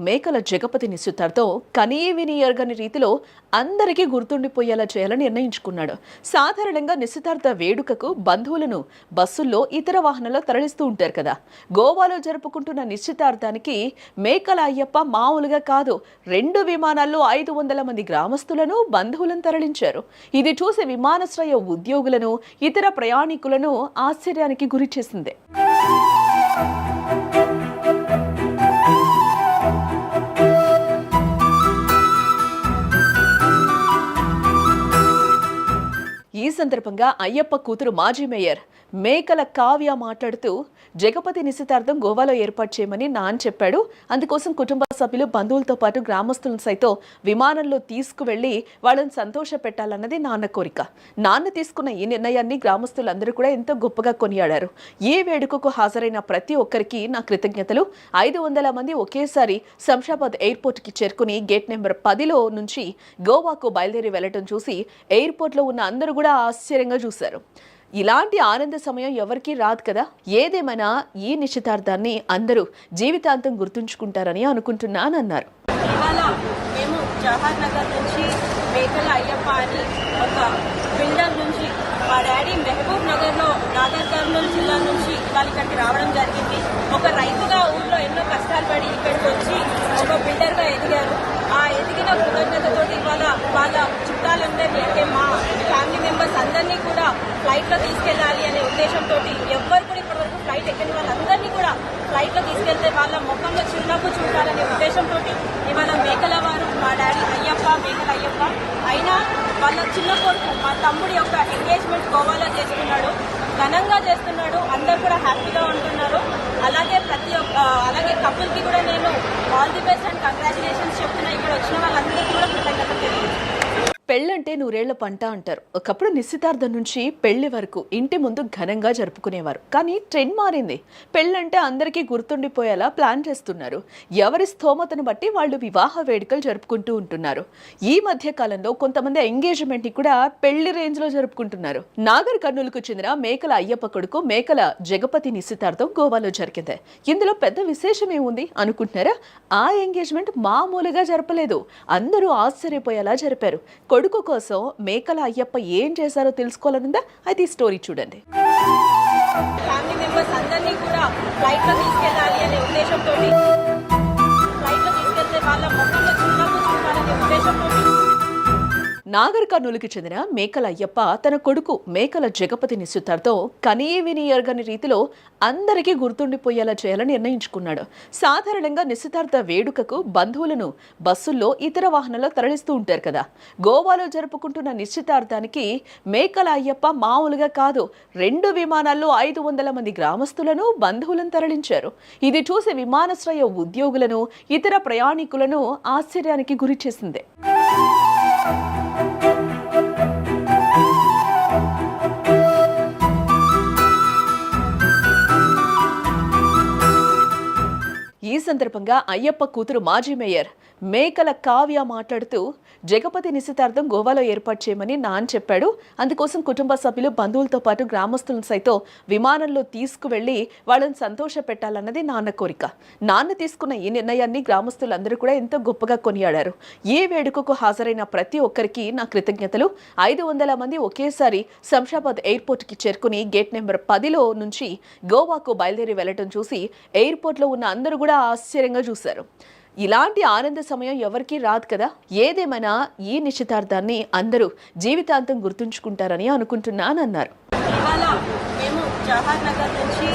మేకల జగపతి నిశ్చితార్థం కనీ విని ఎరగని రీతిలో అందరికీ గుర్తుండిపోయేలా చేయాలని నిర్ణయించుకున్నాడు. సాధారణంగా నిశ్చితార్థ వేడుకకు బంధువులను బస్సుల్లో ఇతర వాహనాల్లో తరలిస్తూ ఉంటారు కదా. గోవాలో జరుపుకుంటున్న నిశ్చితార్థానికి మేకల అయ్యప్ప మామూలుగా కాదు. రెండు విమానాల్లో ఐదు వందల మంది గ్రామస్తులను బంధువులను తరలించారు. ఇది చూసి విమానాశ్రయ ఉద్యోగులను ఇతర ప్రయాణికులను ఆశ్చర్యానికి గురి చేసింది. సందర్భంగా అయ్యప్ప కూతురు మాజీ మేయర్ మేకల కావ్య మాట్లాడుతూ జగపతి నిశ్చితార్థం గోవాలో ఏర్పాటు చేయమని నాన్న చెప్పాడు. అందుకోసం కుటుంబ సభ్యులు బంధువులతో పాటు గ్రామస్తులను సైతం విమానంలో తీసుకువెళ్ళి వాళ్ళని సంతోష పెట్టాలన్నది నాన్న కోరిక. నాన్న తీసుకున్న ఈ నిర్ణయాన్ని గ్రామస్తులందరూ కూడా ఎంతో గొప్పగా కొనియాడారు. ఏ వేడుకకు హాజరైన ప్రతి ఒక్కరికి నా కృతజ్ఞతలు. ఐదు వందల మంది ఒకేసారి శంషాబాద్ ఎయిర్పోర్ట్కి చేరుకుని గేట్ నెంబర్ పదిలో నుంచి గోవాకు బయలుదేరి వెళ్ళటం చూసి ఎయిర్పోర్ట్లో ఉన్న అందరూ కూడా ఆశ్చర్యంగా చూశారు. ఇలాంటి ఆనంద సమయం ఎవరికీ రాదు కదా. ఏదేమైనా ఈ నిశ్చితార్థాన్ని అందరూ జీవితాంతం గుర్తుంచుకుంటారని అనుకుంటున్నానన్నారు ఇవాళ మేము జవహర్ నగర్ నుంచి మేకల అయ్యప్ప అని ఒక బిల్డర్ నుంచి మా డాడీ మహబూబ్ నగర్లో నాగర్ కర్నూలు జిల్లా నుంచి ఇవాళ ఇక్కడికి రావడం జరిగింది. ఒక రైతుగా ఊళ్ళో ఎన్నో కష్టాలు పడి ఇక్కడికి వచ్చి ఒక బిల్డర్గా ఎదిగారు. ఆ ఎదిగిన కృతజ్ఞతతో ఇవాళ వాళ్ళ చుట్టాలందరినీ అంటే మా ఫ్యామిలీ మెంబర్స్ అందరినీ కూడా ఫ్లైట్లో తీసుకెళ్ళాలి అనే ఉద్దేశంతో ఎవ్వరు కూడా ఇప్పటివరకు ఫ్లైట్ ఎక్కని వాళ్ళందరినీ కూడా ఫ్లైట్లో తీసుకెళ్తే వాళ్ళ ముఖంలో చిరునవ్వు చూడాలనే ఉద్దేశంతో ఇవాళ మేకల వారు మా డాడీ అయ్యప్ప మేకల అయ్యప్ప. అయినా వాళ్ళ చిన్న కొడుకు మా తమ్ముడి యొక్క ఎంగేజ్మెంట్ గోవాలో చేసుకున్నాడు ఘనంగా చేస్తున్నాడు. అందరు కూడా హ్యాపీగా ఉంటున్నారు. అలాగే ప్రతి ఒక్క అలాగే కపుల్కి కూడా నేను all the best and congratulations చెప్తున్నా. ఇక్కడ వచ్చిన వాళ్ళందరూ పెళ్ళంటే నూరేళ్ళ పంట అంటారు. ఒకప్పుడు నిశ్చితార్థం నుంచి పెళ్ళి వరకు ఇంటి ముందు ఘనంగా జరుపుకునేవారు. కానీ ట్రెండ్ మారింది. పెళ్ళంటే అందరికీ గుర్తుండిపోయేలా ప్లాన్ చేస్తున్నారు. ఎవరి స్తోమతను బట్టి వాళ్ళు వివాహ వేడుకలు జరుపుకుంటూ ఉంటున్నారు. ఈ మధ్య కాలంలో కొంతమంది ఎంగేజ్మెంట్ని కూడా పెళ్ళి రేంజ్లో జరుపుకుంటున్నారు. నాగర్ కర్నూలుకు చెందిన మేకల అయ్యప్ప కొడుకు మేకల జగపతి నిశ్చితార్థం గోవాలో జరిగింది. ఇందులో పెద్ద విశేషం ఏముంది అనుకుంటున్నారా? ఆ ఎంగేజ్మెంట్ మామూలుగా జరపలేదు. అందరూ ఆశ్చర్యపోయేలా జరిపారు. కొడుకు కోసం మేకల అయ్యప్ప ఏం చేశారో తెలుసుకోవాలనుందా? అయితే ఈ స్టోరీ చూడండి. ఫ్యామిలీ మెంబర్స్ అందరినీ కూడా ఫ్లైట్లో తీసుకెళ్ళాలి అనే ఉద్దేశంతో నాగర్ కర్నూలుకి చెందిన మేకల అయ్యప్ప తన కొడుకు మేకల జగపతి నిశ్చితార్థతో కనీ విని ఎరగని రీతిలో అందరికీ గుర్తుండిపోయేలా చేయాలని నిర్ణయించుకున్నాడు. సాధారణంగా నిశ్చితార్థ వేడుకకు బంధువులను బస్సుల్లో ఇతర వాహనాల్లో తరలిస్తూ ఉంటారు కదా. గోవాలో జరుపుకుంటున్న నిశ్చితార్థానికి మేకల అయ్యప్ప మామూలుగా కాదు రెండు విమానాల్లో ఐదు వందల మంది గ్రామస్తులను బంధువులను తరలించారు. ఇది చూసి విమానాశ్రయ ఉద్యోగులను ఇతర ప్రయాణికులను ఆశ్చర్యానికి గురి చేసింది ఈ సందర్భంగా అయ్యప్ప కూతురు మాజీ మేయర్ మేకల కావ్య మాట్లాడుతూ జగపతి నిశ్చితార్థం గోవాలో ఏర్పాటు చేయమని నాన్ చెప్పాడు. అందుకోసం కుటుంబ సభ్యులు బంధువులతో పాటు గ్రామస్తులను సైతం విమానంలో తీసుకువెళ్ళి వాళ్ళని సంతోష పెట్టాలన్నది నాన్న కోరిక. నాన్న తీసుకున్న ఈ నిర్ణయాన్ని గ్రామస్తులందరూ కూడా ఎంతో గొప్పగా కొనియాడారు. ఏ వేడుకకు హాజరైన ప్రతి ఒక్కరికి నా కృతజ్ఞతలు. ఐదు వందల మంది ఒకేసారి శంషాబాద్ ఎయిర్పోర్ట్కి చేరుకుని గేట్ నెంబర్ పదిలో నుంచి గోవాకు బయలుదేరి వెళ్ళటం చూసి ఎయిర్పోర్ట్లో ఉన్న అందరూ కూడా ఆశ్చర్యంగా చూశారు. ఇలాంటి ఆనంద సమయం ఎవరికీ రాదు కదా? ఏదేమైనా ఈ నిశ్చితార్థాన్ని అందరూ జీవితాంతం గుర్తుంచుకుంటారని అనుకుంటున్నానన్నారు ఇవాళ మేము జవహర్ నగర్ నుంచి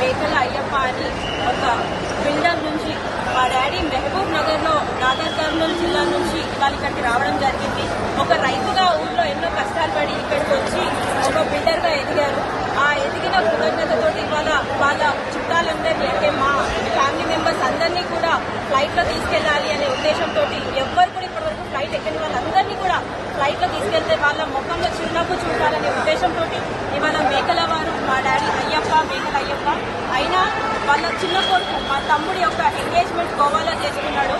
మేకల అయ్యప్ప అని ఒక బిల్డర్ నుంచి మా డాడీ మహబూబ్ నగర్లో నాగర్ కర్నూలు జిల్లా నుంచి ఇవాళ ఇక్కడికి రావడం జరిగింది. ఒక రైతుగా ఊళ్ళో ఎన్నో కష్టాలు పడి ఇక్కడికి వచ్చి ఒక బిల్డర్గా ఎదిగారు ఆ ఎదిగిన కృతజ్ఞతతోటి ఇవాళ వాళ్ళ చుట్టాలందరినీ అంటే మా ఫ్యామిలీ మెంబర్స్ అందరినీ కూడా ఫ్లైట్లో తీసుకెళ్ళాలి అనే ఉద్దేశంతో ఎవ్వరు కూడా ఇప్పటివరకు ఫ్లైట్ ఎక్కని వాళ్ళందరినీ కూడా ఫ్లైట్లో తీసుకెళ్తే వాళ్ళ ముఖంలో చిరునవ్వు చూడాలనే ఉద్దేశంతో ఇవాళ మేకల వారు మా డాడీ అయ్యప్ప మేకల అయ్యప్ప అయినా వాళ్ళ చిన్న కొడుకు మా తమ్ముడి యొక్క ఎంగేజ్మెంట్ గోవాలో చేసుకున్నాడు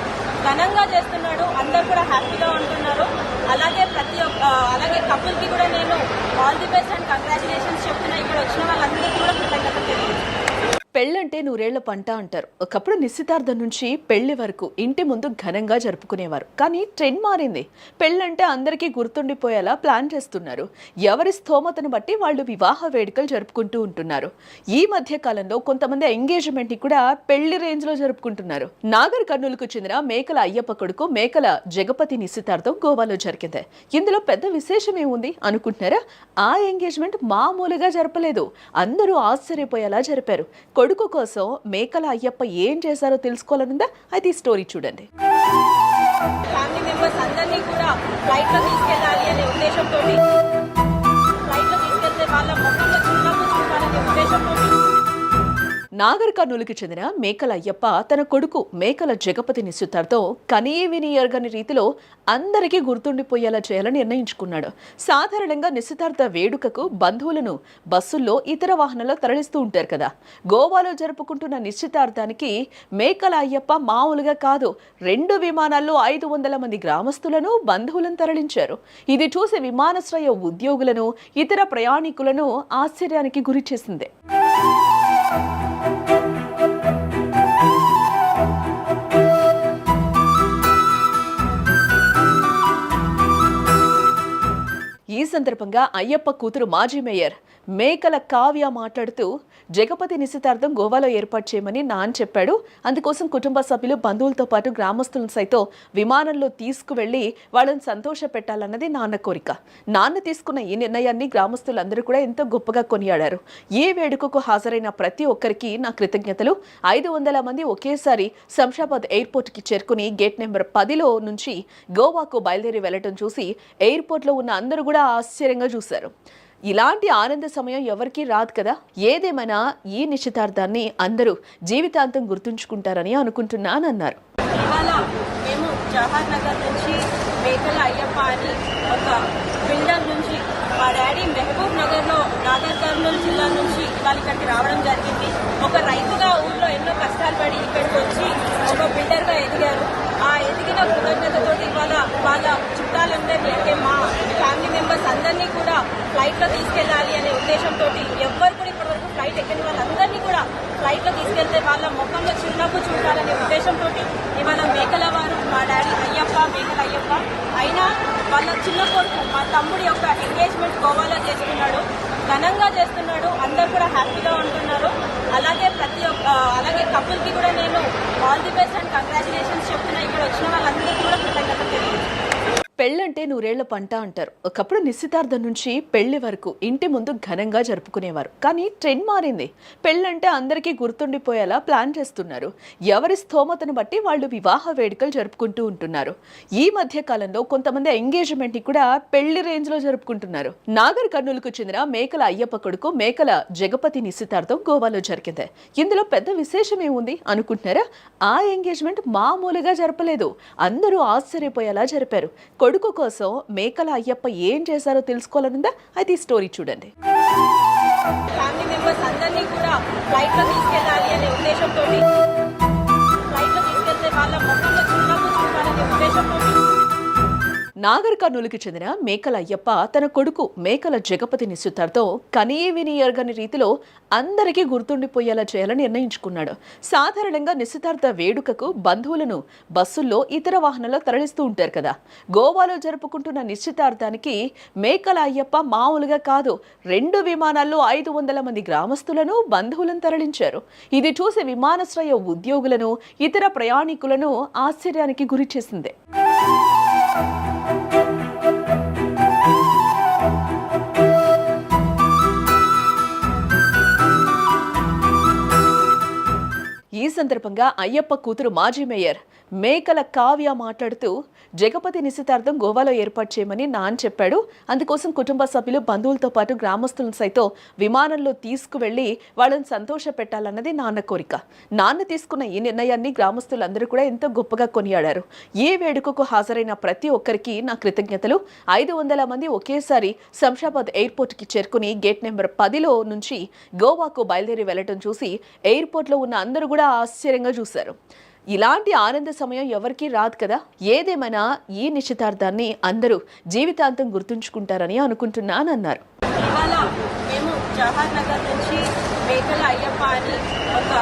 ఘనంగా చేస్తున్నాడు అందరు కూడా హ్యాపీగా ఉంటున్నారు. అలాగే ప్రతి ఒక్క అలాగే కపుల్కి కూడా నేను all the best and congratulations చెప్తున్నా. ఇక్కడ వచ్చిన వాళ్ళందరికీ కూడా కృతజ్ఞతలు తెలియజేస్తున్నాను. పెళ్ళంటే నూరేళ్ళ పంట అంటారు. ఒకప్పుడు నిశ్చితార్థం నుంచి పెళ్ళి వరకు ఇంటి ముందు ఘనంగా జరుపుకునేవారు. కానీ ట్రెండ్ మారింది. పెళ్ళంటే అందరికీ గుర్తుండిపోయేలా ప్లాన్ చేస్తున్నారు. ఎవరి స్తోమతను బట్టి వాళ్ళు వివాహ వేడుకలు జరుపుకుంటూ ఉంటున్నారు. ఈ మధ్య కాలంలో కొంతమంది ఎంగేజ్మెంట్ని కూడా పెళ్ళి రేంజ్లో జరుపుకుంటున్నారు. నాగర్ కర్నూలుకు చెందిన మేకల అయ్యప్ప కొడుకు మేకల జగపతి నిశ్చితార్థం గోవాలో జరిగింది. ఇందులో పెద్ద విశేషం ఏముంది అనుకుంటున్నారా? ఆ ఎంగేజ్మెంట్ మామూలుగా జరపలేదు. అందరూ ఆశ్చర్యపోయేలా జరిపారు. కొడుకు కోసం మేకల అయ్యప్ప ఏం చేశారో తెలుసుకోవాలనుందా? అయితే ఈ స్టోరీ చూడండి. ఫ్యామిలీ మెంబర్స్ అందరినీ కూడా ఫ్లైట్లో తీసుకెళ్ళాలి అనే ఉద్దేశంతో నాగర్ కర్నూలుకి చెందిన మేకల అయ్యప్ప తన కొడుకు మేకల జగపతి నిశ్చితార్థం కనీ విని ఎరగని రీతిలో అందరికీ గుర్తుండిపోయేలా చేయాలని నిర్ణయించుకున్నాడు. సాధారణంగా నిశ్చితార్థ వేడుకకు బంధువులను బస్సుల్లో ఇతర వాహనాల్లో తరలిస్తూ ఉంటారు కదా. గోవాలో జరుపుకుంటున్న నిశ్చితార్థానికి మేకల అయ్యప్ప మామూలుగా కాదు రెండు విమానాల్లో ఐదు వందల మంది గ్రామస్తులను బంధువులను తరలించారు. ఇది చూసి విమానాశ్రయ ఉద్యోగులను ఇతర ప్రయాణికులను ఆశ్చర్యానికి గురి చేసింది. ఈ సందర్భంగా అయ్యప్ప కూతురు మాజీ మేయర్ మేకల కావ్య మాట్లాడుతూ జగపతి నిశ్చితార్థం గోవాలో ఏర్పాటు చేయమని నాన్ చెప్పాడు. అందుకోసం కుటుంబ సభ్యులు బంధువులతో పాటు గ్రామస్తులను సైతం విమానంలో తీసుకువెళ్ళి వాళ్ళని సంతోష పెట్టాలన్నది నాన్న కోరిక. నాన్న తీసుకున్న ఈ నిర్ణయాన్ని గ్రామస్తులందరూ కూడా ఎంతో గొప్పగా కొనియాడారు. ఏ వేడుకకు హాజరైన ప్రతి ఒక్కరికి నా కృతజ్ఞతలు. ఐదు వందల మంది ఒకేసారి శంషాబాద్ ఎయిర్పోర్ట్కి చేరుకుని గేట్ నెంబర్ పదిలో నుంచి గోవాకు బయలుదేరి వెళ్ళటం చూసి ఎయిర్పోర్ట్లో ఉన్న అందరూ కూడా ఆశ్చర్యంగా చూశారు. ఇలాంటి ఆనంద సమయం ఎవరికీ రాదు కదా? ఏదేమైనా ఈ నిశ్చితార్థాన్ని అందరూ జీవితాంతం గుర్తుంచుకుంటారని అనుకుంటున్నానన్నారు. ఇవాళ మేము జవహర్ నగర్ నుంచి మేకల అయ్యప్ప అని ఒక బిల్డర్ నుంచి మా డాడీ మహబూబ్ నగర్లో నాగర్ కర్నూలు జిల్లా నుంచి ఇవాళ ఇక్కడికి రావడం జరిగింది. ఒక రైతుగా ఊళ్ళో ఎన్నో కష్టాలు పడి ఇక్కడికి వచ్చి ఒక బిల్డర్గా ఎదిగారు. ఆ ఎదిగిన కృతజ్ఞతతోటి ఇవాళ వాళ్ళ చుట్టాలందరినీ అంటే మా ఫ్యామిలీ మెంబర్స్ అందరినీ కూడా ఫ్లైట్లో తీసుకెళ్ళాలి అనే ఉద్దేశంతో ఎవ్వరు కూడా ఇప్పటివరకు ఫ్లైట్ ఎక్కని వాళ్ళందరినీ కూడా ఫ్లైట్లో తీసుకెళ్తే వాళ్ళ ముఖంలో చిరునవ్వు చూడాలనే ఉద్దేశంతో ఇవాళ మేకల వారు మా డాడీ అయ్యప్ప మేకల అయ్యప్ప. అయినా వాళ్ళ చిన్న కొడుకు మా తమ్ముడి యొక్క ఎంగేజ్మెంట్ గోవాలో చేస్తున్నాడు ఘనంగా చేస్తున్నాడు అందరు కూడా హ్యాపీగా ఉంటున్నారు. అలాగే ప్రతి ఒక్క అలాగే కపుల్కి కూడా నేను all the best and congratulations చెప్తున్నా. ఇక్కడ వచ్చిన వాళ్ళందరికీ కూడా పెళ్ళంటే నూరేళ్ళ పంట అంటారు. ఒకప్పుడు నిశ్చితార్థం నుంచి పెళ్ళి వరకు ఇంటి ముందు ఘనంగా జరుపుకునేవారు. కానీ ట్రెండ్ మారింది. పెళ్ళంటే అందరికీ గుర్తుండిపోయేలా ప్లాన్ చేస్తున్నారు. ఎవరి స్తోమతను బట్టి వాళ్ళు వివాహ వేడుకలు జరుపుకుంటూ ఉంటున్నారు. ఈ మధ్య కాలంలో కొంతమంది ఎంగేజ్మెంట్ని కూడా పెళ్ళి రేంజ్లో జరుపుకుంటున్నారు. నాగర్ కర్నూలుకు చెందిన మేకల అయ్యప్ప కొడుకు మేకల జగపతి నిశ్చితార్థం గోవాలో జరిగింది. ఇందులో పెద్ద విశేషం ఏముంది అనుకుంటున్నారా? ఆ ఎంగేజ్మెంట్ మామూలుగా జరపలేదు. అందరూ ఆశ్చర్యపోయేలా జరిపారు. కొడుకు కోసం మేకల అయ్యప్ప ఏం చేశారో తెలుసుకోవాలనుందా? అయితే ఈ స్టోరీ చూడండి. నాగర్ కర్నూలుకి చెందిన మేకల అయ్యప్ప తన కొడుకు మేకల జగపతి నిశ్చితార్థం కనీ విని ఎరగని రీతిలో అందరికీ గుర్తుండిపోయేలా చేయాలని నిర్ణయించుకున్నాడు. సాధారణంగా నిశ్చితార్థ వేడుకకు బంధువులను బస్సుల్లో ఇతర వాహనాల్లో తరలిస్తూ ఉంటారు కదా. గోవాలో జరుపుకుంటున్న నిశ్చితార్థానికి మేకల అయ్యప్ప మామూలుగా కాదు రెండు విమానాల్లో ఐదు వందల మంది గ్రామస్తులను బంధువులను తరలించారు. ఇది చూసి విమానాశ్రయ ఉద్యోగులను ఇతర ప్రయాణికులను ఆశ్చర్యానికి గురి చేసింది Música ఈ సందర్భంగా అయ్యప్ప కూతురు మాజీ మేయర్ మేకల కావ్య మాట్లాడుతూ జగపతి నిశ్చితార్థం గోవాలో ఏర్పాటు చేయమని నాన్న చెప్పాడు. అందుకోసం కుటుంబ సభ్యులు బంధువులతో పాటు గ్రామస్తులను సైతం విమానంలో తీసుకువెళ్ళి వాళ్ళని సంతోష పెట్టాలన్నది నాన్న కోరిక. నాన్న తీసుకున్న ఈ నిర్ణయాన్ని గ్రామస్తులందరూ కూడా ఎంతో గొప్పగా కొనియాడారు. ఏ వేడుకకు హాజరైన ప్రతి ఒక్కరికి నా కృతజ్ఞతలు. ఐదు వందల మంది ఒకేసారి శంషాబాద్ ఎయిర్పోర్ట్కి చేరుకుని గేట్ నెంబర్ పదిలో నుంచి గోవాకు బయలుదేరి వెళ్ళడం చూసి ఎయిర్పోర్ట్లో ఉన్న అందరూ కూడా ఆశ్చర్యంగా చూశారు. ఇలాంటి ఆనంద సమయం ఎవరికీ రాదు కదా? ఏదేమైనా ఈ నిశ్చితార్థాన్ని అందరూ జీవితాంతం గుర్తుంచుకుంటారని అనుకుంటున్నాను అన్నారు. మేము జవహర్ నగర్ నుంచి మేకల అయ్యప్ప అని ఒక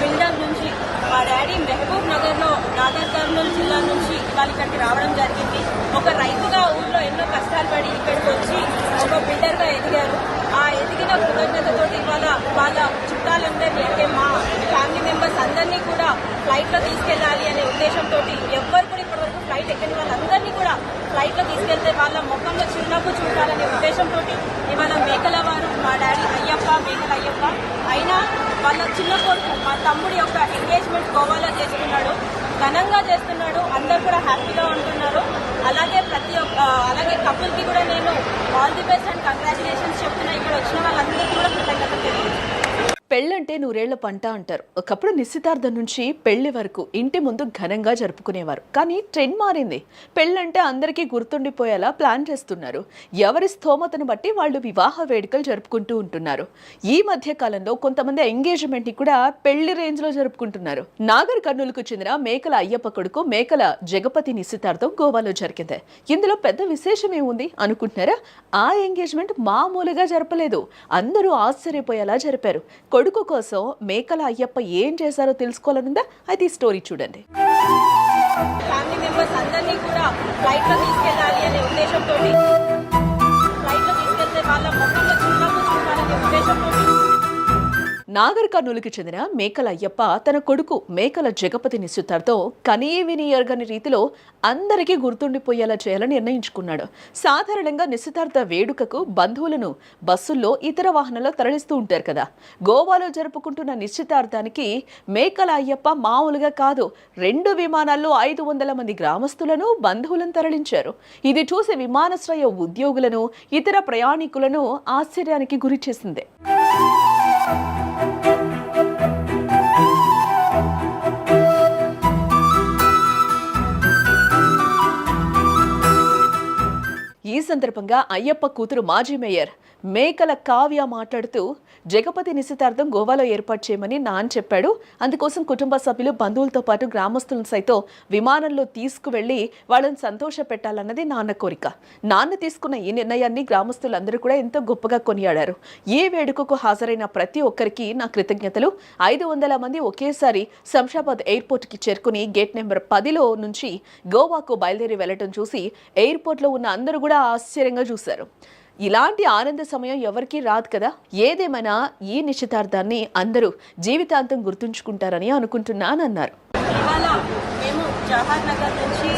బిల్డర్ నుంచి మా డాడీ మహబూబ్ నగర్లో నాగర్ కర్నూలు జిల్లా నుంచి వాళ్ళు ఇక్కడికి రావడం జరిగింది. ఒక రైతుగా ఊళ్ళో ఎన్నో కష్టాలు పడి ఇక్కడికి వచ్చి ఒక బిల్డర్గా ఎదిగారు. ఆ ఎదిగిన కృతజ్ఞతతోటి ఇవాళ వాళ్ళ చుట్టాలందరినీ అంటే మా ఫ్యామిలీ మెంబర్స్ అందరినీ కూడా ఫ్లైట్లో తీసుకెళ్ళాలి అనే ఉద్దేశంతో ఎవ్వరు కూడా ఇప్పటివరకు ఫ్లైట్ ఎక్కని వాళ్ళందరినీ కూడా ఫ్లైట్లో తీసుకెళ్తే వాళ్ళ ముఖంలో చిరునవ్వు చూడాలనే ఉద్దేశంతో ఇవాళ మేకల వారు మా డాడీ అయ్యప్ప మేకల అయ్యప్ప. అయినా వాళ్ళ చిన్న కొడుకు మా తమ్ముడి యొక్క ఎంగేజ్మెంట్ గోవాలో చేస్తున్నాడు. ఘనంగా చేస్తున్నాడు. అందరు కూడా హ్యాపీగా ఉంటున్నారు. అలాగే ప్రతి ఒక్క అలాగే కపుల్కి కూడా నేను all the best and congratulations చెప్తున్నా. ఇక్కడ వచ్చిన వాళ్ళందరికీ కూడా కృతజ్ఞతలు తెలియజేస్తున్నాను. పెళ్ళంటే నూరేళ్ళ పంట అంటారు. ఒకప్పుడు నిశ్చితార్థం నుంచి పెళ్ళి వరకు ఇంటి ముందు ఘనంగా జరుపుకునేవారు. కానీ ట్రెండ్ మారింది. పెళ్ళంటే అందరికీ గుర్తుండిపోయేలా ప్లాన్ చేస్తున్నారు. ఎవరి స్థోమతను బట్టి వాళ్ళు వివాహ వేడుకలు జరుపుకుంటూ ఉంటున్నారు. ఈ మధ్య కాలంలో కొంతమంది ఎంగేజ్మెంట్ని కూడా పెళ్ళి రేంజ్లో జరుపుకుంటున్నారు. నాగర్ కర్నూలుకు చెందిన మేకల అయ్యప్ప కొడుకు మేకల జగపతి నిశ్చితార్థం గోవాలో జరిగింది. ఇందులో పెద్ద విశేషం ఏముంది అనుకుంటున్నారా? ఆ ఎంగేజ్మెంట్ మామూలుగా జరపలేదు. అందరూ ఆశ్చర్యపోయేలా జరిపారు. కొడుకు కోసం మేకల అయ్యప్ప ఏం చేశారో తెలుసుకోవాలనుందా? అయితే ఈ స్టోరీ చూడండి. ఫ్యామిలీ మెంబర్స్ అందరినీ కూడా ఫ్లైట్లో తీసుకెళ్ళాలి అనే ఉద్దేశంతో ఫ్లైట్లో తీసుకెళ్తే వాళ్ళ ముఖంలో చూడాలని ఉద్దేశంతో నాగర్ కర్నూలుకి చెందిన మేకల అయ్యప్ప తన కొడుకు మేకల జగపతి నిశ్చితార్థం కనీ విని ఎరగని రీతిలో అందరికీ గుర్తుండిపోయేలా చేయాలని నిర్ణయించుకున్నాడు. సాధారణంగా నిశ్చితార్థ వేడుకకు బంధువులను బస్సుల్లో ఇతర వాహనాల్లో తరలిస్తూ ఉంటారు కదా. గోవాలో జరుపుకుంటున్న నిశ్చితార్థానికి మేకల అయ్యప్ప మామూలుగా కాదు రెండు విమానాల్లో ఐదు వందల మంది గ్రామస్తులను బంధువులను తరలించారు. ఇది చూసి విమానాశ్రయ ఉద్యోగులను ఇతర ప్రయాణికులను ఆశ్చర్యానికి గురి చేసింది ఈ సందర్భంగా అయ్యప్ప కూతురు మాజీ మేయర్ మేకల కావ్య మాట్లాడుతూ జగపతి నిశ్చితార్థం గోవాలో ఏర్పాటు చేయమని నాన్న చెప్పాడు. అందుకోసం కుటుంబ సభ్యులు బంధువులతో పాటు గ్రామస్తులను సైతం విమానంలో తీసుకువెళ్ళి వాళ్ళని సంతోష పెట్టాలన్నది నాన్న కోరిక. నాన్న తీసుకున్న ఈ నిర్ణయాన్ని గ్రామస్తులందరూ కూడా ఎంతో గొప్పగా కొనియాడారు. ఈ వేడుకకు హాజరైన ప్రతి ఒక్కరికి నా కృతజ్ఞతలు. ఐదు వందల మంది ఒకేసారి శంషాబాద్ ఎయిర్పోర్ట్కి చేరుకుని గేట్ నెంబర్ పదిలో నుంచి గోవాకు బయలుదేరి వెళ్ళటం చూసి ఎయిర్పోర్ట్లో ఉన్న అందరూ కూడా ఆశ్చర్యంగా చూశారు. ఇలాంటి ఆనంద సమయం ఎవరికీ రాదు కదా? ఏదేమైనా ఈ నిశ్చితార్థాన్ని అందరూ జీవితాంతం గుర్తుంచుకుంటారని అనుకుంటున్నానన్నారు. మేము జవహర్ నగర్ నుంచి